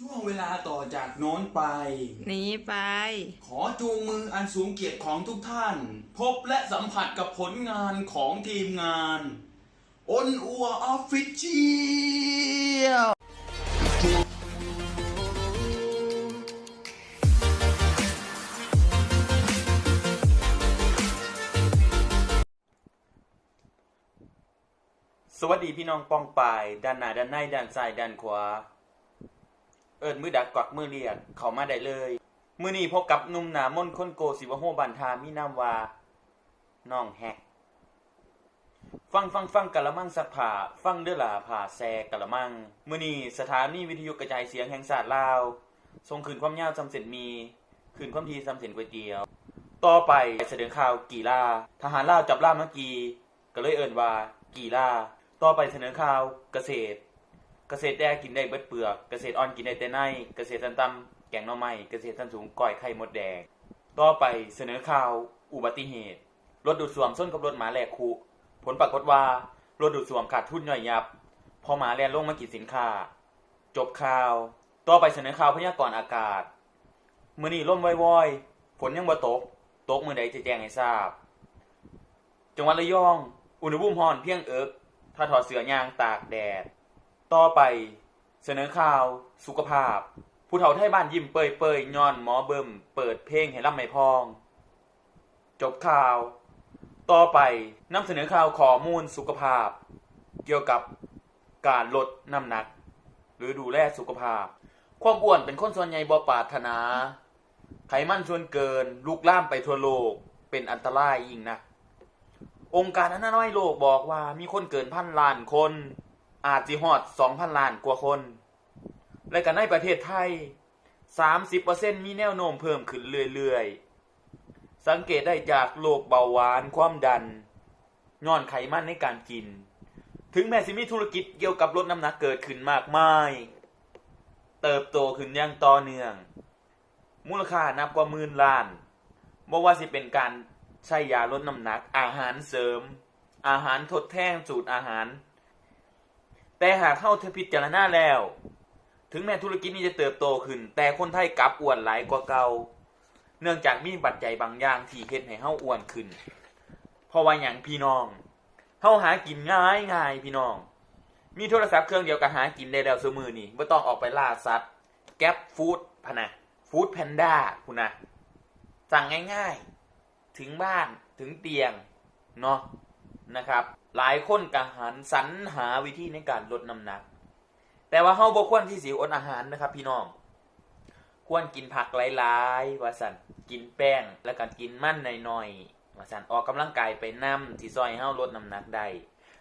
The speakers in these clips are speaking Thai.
ช่วงเวลาต่อจากโน้นไปหนีไป ขอจูงมืออันสูงเกียรติของทุกท่าน พบและสัมผัสกับผลงานของทีมงานอนอัวออฟฟิเชียลสวัสดีพี่น้องป้องปายด้านหน้าด้านในด้านซ้ายด้านขวา เอิญมือดักกวักมือเรียกเข้ามาได้เลย มือนี้พบกับนุ่มหนามนคนโกสิวโฮบันทามีนามว่าน้องแฮก ฟังฟังฟังกะละมังสักผ่า ฟังเด้อหลาผ่าแซกะละมัง มือนี้สถานีวิทยุกระจายเสียงแห่งชาสติลาวทรงคืนความยาวจำเสร็จมีคืนความทีจำเสร็จก๋วยเตี๋ยว ต่อไปเสนอข่าวกีฬาทหารลาวจับล่าเมื่อกี้ก็เลยเอิ่นว่ากีฬาต่อไปเสนอข่าวเกษตร เกษตรแดกินได้เบิดเปลือก เกษตรอ่อนกินได้แต่ใน เกษตรสันต่ำแกงหน่อไม้ เกษตรสันสูงก้อยไข่มดแดง ต่อไปเสนอข่าวอุบัติเหตุ รถดูดซ่วมส้นกับรถหมาแหลกคุผลปรากฏว่ารถดูดซ่วมขาดทุนย่อยยับ พอหมาแล่นลงมากินสินค้า จบข่าว ต่อไปเสนอข่าวพยากรณ์อากาศ มื้อนี้ร่มว้อยๆ ฝนยังบ่ตก ตกมื้อใดจะแจ้งให้ทราบ จังหวัดระยอง อุณหภูมิร้อนเพียงเอิกถ้าถอดเสื้อยางตากแดด ต่อไป เสนอข่าว สุขภาพ ผู้เฒ่าไทยบ้านยิ้มเปยเปยย้อนหมอเบิ่มเปิดเพลงให้ล่ำไม่พอง จบข่าว ต่อไปนำเสนอข่าวข้อมูลสุขภาพ เกี่ยวกับการลดน้ำหนัก หรือดูแลสุขภาพ ความอ้วนเป็นคนส่วนใหญ่บ่ปรารถนา ไขมันส่วนเกินลุกล่ามไปทั่วโลกเป็นอันตรายยิ่งนะองค์การอนามัยโลกบอกว่ามีคนเกินพันล้านคน อาจสิฮอดสองพันล้านกว่าคน และกันในประเทศไทย30%มีแนวโน้มเพิ่มขึ้นเรื่อยๆ สังเกตได้จากโรคเบาหวานความดันย้อนไขมันในการกิน ถึงแม้สิมีธุรกิจเกี่ยวกับลดน้ำหนักเกิดขึ้นมากมาย เติบโตขึ้นอย่างต่อเนื่อง มูลค่านับกว่าหมื่นล้านบ่ว่าสิเป็นการใช้ยาลดน้ำหนัก อาหารเสริม อาหารทดแทนสูตรอาหาร แต่หากเข้าเธอพิจารณาแล้ว ถึงแม้ธุรกิจนี้จะเติบโตขึ้น แต่คนไทยกลับอ้วนหลายกว่าเก่า เนื่องจากมีปัจจัยบางอย่างที่เฮ็ดให้เฮาอ้วนขึ้น เพราะว่าหยังพี่น้องเฮาหากินง่ายง่ายพี่น้อง มีโทรศัพท์เครื่องเดียวก็หากินได้แล้วซุมือนี่บ่ต้องออกไปล่าสัตว์ แก๊ปฟู้ดพนะฟู้ดแพนด้าคุณนะสั่งง่ายๆ ถึงบ้านถึงเตียงเนาะนะครับ หลายคนกหันสรรหาวิธีในการลดน้ำหนัก แต่ว่าเฮาบ่ควรที่สิอดอาหารนะครับ พี่น้อง ควรกินผักหลายๆว่าสันกินแป้งแล้วก็กินมันหน่อยๆว่าสันออกกำลังกายไปนำที่ซอยให้เฮาลดน้ำหนักได้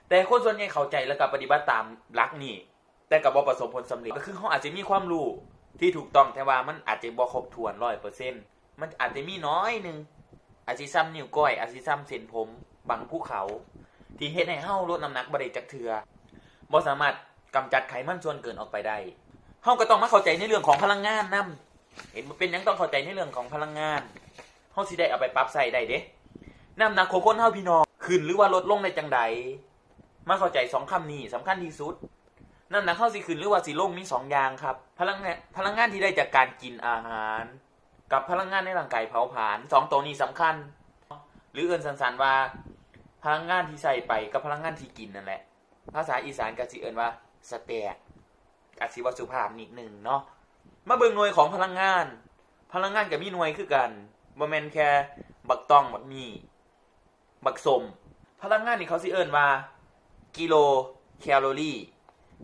แต่คนส่วนใหญ่เข้าใจแล้วก็ปฏิบัติตามหลักนี่แต่ก็บ่ประสบผลสำเร็จก็คือเขาอาจจะมีความรู้ที่ถูกต้องแต่ว่ามันอาจจะบ่ครบถ้วนร้อยเปอร์เซ็นต์มันอาจจะมีน้อยหนึ่งอาจจะซ้ำนิ้วก้อยอาจจะซ้ำเส้นผมบางภูเขา ที่เฮ็ดให้เฮาลดน้ำหนักบ่ได้จักเทือบ่สามารถกำจัดไขมันส่วนเกินออกไปได้เฮาก็ต้องมาเข้าใจในเรื่องของพลังงานนํเห็นบ่เป็นหยังต้องเข้าใจในเรื่องของพลังงานเฮาสิได้เอาไปปรับใส่ได้เด้น้ำหนักของคนเฮาพี่น้องขึ้นหรือว่าลดลงได้จังใดมาเข้าใจสองคำนี้สำคัญที่สุดน้ำหนักเข้าสิขึ้นหรือว่าสิลงมีสองอย่างครับ พลังงานพลังงานที่ได้จากการกินอาหาร กับพลังงานในร่างกายเผาผลาญสองตัวนี้สำคัญ หรือเอื่นสันๆว่า พลังงานที่ใส่ไปกับพลังงานที่กินนั่นแหละ ภาษาอีสานกสิเอินว่าสเต็กอาศิวสุภาพนิดหนึ่งเนาะมาเบิ่งหน่วยของพลังงาน พลังงานกับมีหน่วยคือกันบ่แมนแค่บักตองบักมีบักสมพลังงานนี่เขาสิเอินว่ากิโลแคลอรี่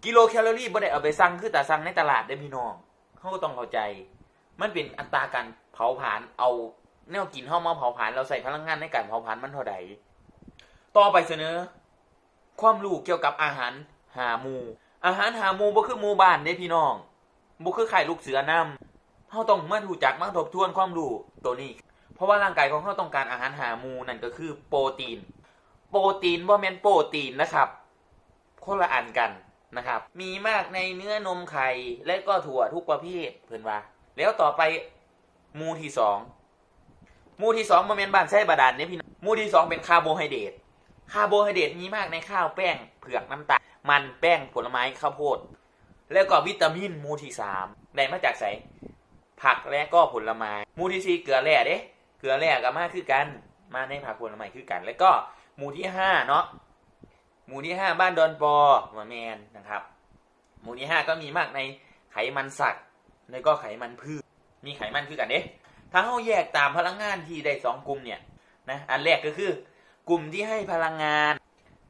กิโลแคลอรี่บ่ได้เอาไปสั่งคือแต่สั่งในตลาดได้พี่น้องเขาก็ต้องเข้าใจ มันเป็นอัตราการเผาผลาญเอาแนวกินเข้ามาเผาผลาญเราใส่พลังงานในการเผาผลาญมันเท่าใด ต่อไปเสนอ ความรู้เกี่ยวกับอาหารหาหมูอาหารหาหมูบ่คือหมู่บ้านเด้พี่น้องบ่คือไข่ลูกเสือนำเฮาต้องมารู้จักมาทบทวนความรู้ตัวนี้ เพราะว่าร่างกายของเฮาต้องการอาหารหาหมูนั่นก็คือโปรตีน โปรตีนบ่แม่นโปรตีนนะครับคนละอันกันนะครับ มีมากในเนื้อนมไข่และก็ถั่วทุกประเภทเพิ่นว่า แล้วต่อไปหมูที่สองหมูที่สองบ่แม่นบ้านไส้บาดาลเนี่ยพี่น้องหมูที่สองเป็นคาร์โบไฮเดรต คาร์โบไฮเดรตมีมากในข้าวแป้งเผือกน้ำตาลมันแป้งผลไม้ข้าวโพด แล้วก็วิตามินมูที่สามได้มาจากไสผักและก็ผลไม้มูที่สี่เกลือแร่เด้เกลือแร่ก็มาคือกัน มาในผักผลไม้คือกัน แล้วก็มูที่ห้าเนาะมูที่ห้าบ้านดอนปอมาแมนนะครับมูที่ห้าก็มีมากในไขมันสัตว์แล้วก็ไขมันพืชมีไขมันคือกันเด้ถ้าเราแยกตามพลังงานที่ได้สองกลุ่มเนี่ยนะอันแรกก็คือ กลุ่มที่ให้พลังงาน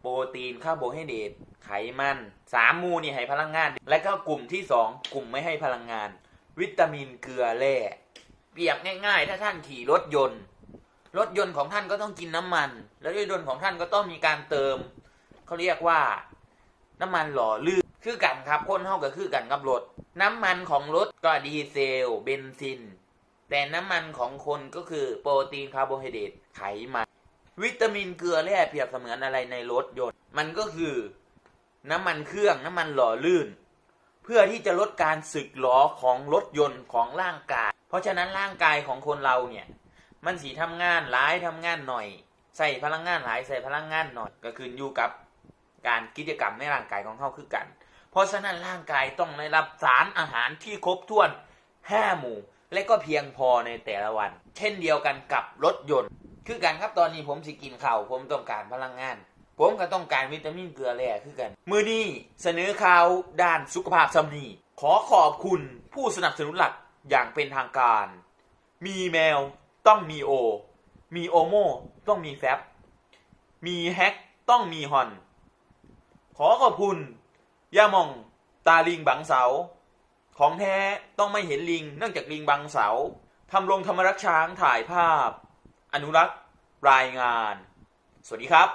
โปรตีนคาร์โบไฮเดรตไขมันสามมูนี่ให้พลังงาน และก็กลุ่มที่สองกลุ่มไม่ให้พลังงาน วิตามินเกลือแร่เปรียบง่าย ๆ ถ้าท่านขี่รถยนต์ รถยนต์ของท่านก็ต้องกินน้ำมัน แล้วรถยนต์ของท่านก็ต้องมีการเติมเขาเรียกว่าน้ำมันหล่อลื่นคือกันครับคนเท่ากับคือกันกับรถ น้ำมันของรถก็ดีเซล เบนซิน แต่น้ำมันของคนก็คือโปรตีนคาร์โบไฮเดรตไขมัน วิตามินเกลือแร่เปรียบเสมือนอะไรในรถยนต์ มันก็คือน้ำมันเครื่องน้ำมันหล่อลื่น เพื่อที่จะลดการสึกหรอของรถยนต์ของร่างกาย เพราะฉะนั้นร่างกายของคนเราเนี่ย มันสีทำงานหลายทำงานหน่อย ใส่พลังงานหลายใส่พลังงานหน่อย ก็ขึ้นอยู่กับการกิจกรรมในร่างกายของเขาคือกัน เพราะฉะนั้นร่างกายต้องได้รับสารอาหารที่ครบถ้วน 5 หมู่ และก็เพียงพอในแต่ละวัน เช่นเดียวกันกับรถยนต์ คือกันครับตอนนี้ผมสิกินข้าวผมต้องการพลังงาน ผมก็ต้องการวิตามินเกลือแร่คือกัน มือนี้เสนอข่าวด้านสุขภาพสำนีขอขอบคุณผู้สนับสนุนหลักอย่างเป็นทางการ มีแมวต้องมีโอ มีโอโมต้องมีแฟบมีแฮกต้องมีฮอน ขอขอบคุณยามองตาลิงบังเสา ของแท้ต้องไม่เห็นลิงเนื่องจากลิงบังเสาทำลงธรรมรักช้างถ่ายภาพ อนุรักษ์รายงาน สวัสดีครับ